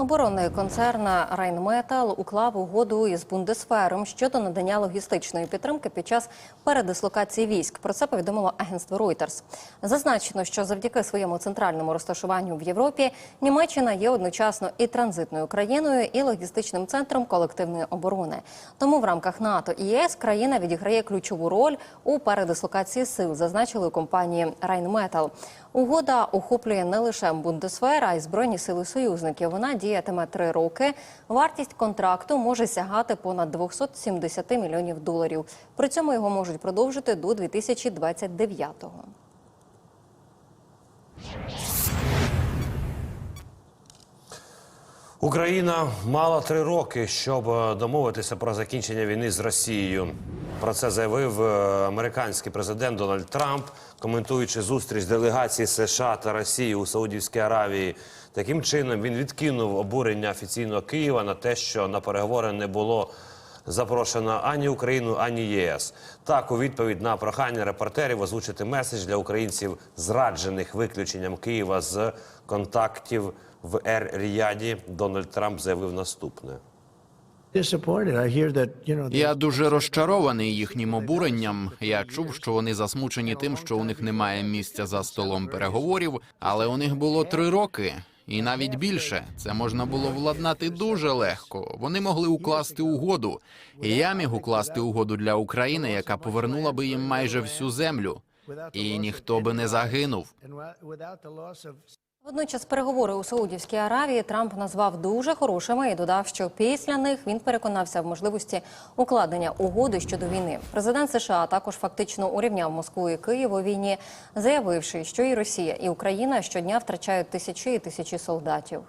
Оборонний концерн Райнметал уклав угоду із Бундесфером щодо надання логістичної підтримки під час передислокації військ. Про це повідомило агентство Reuters. Зазначено, що завдяки своєму центральному розташуванню в Європі Німеччина є одночасно і транзитною країною, і логістичним центром колективної оборони. Тому в рамках НАТО і ЄС країна відіграє ключову роль у передислокації сил, зазначили у компанії Райнметал. Угода охоплює не лише Бундесвер, а й збройні сили союзників. Вона діятиме три роки. Вартість контракту може сягати понад 270 мільйонів доларів. При цьому його можуть продовжити до 2029-го. Україна мала три роки, щоб е, домовитися про закінчення війни з Росією. Про це заявив е, американський президент Дональд Трамп, коментуючи зустріч делегації США та Росії у Саудівській Аравії. Таким чином він відкинув обурення офіційного Києва на те, що на переговори не було запрошено ані Україну, ані ЄС. Так, у відповідь на прохання репортерів озвучити меседж для українців, зраджених виключенням Києва з контактів в Ер-Ріяді, Дональд Трамп заявив наступне. Я дуже розчарований їхнім обуренням. Я чув, що вони засмучені тим, що у них немає місця за столом переговорів, але у них було три роки. І навіть більше це можна було владнати дуже легко. Вони могли укласти угоду, і я міг укласти угоду для України, яка повернула би їм майже всю землю, і ніхто би не загинув. Водночас переговори у Саудівській Аравії Трамп назвав дуже хорошими і додав, що після них він переконався в можливості укладення угоди щодо війни. Президент США також фактично урівняв Москву і Київ у війні, заявивши, що і Росія, і Україна щодня втрачають тисячі і тисячі солдатів.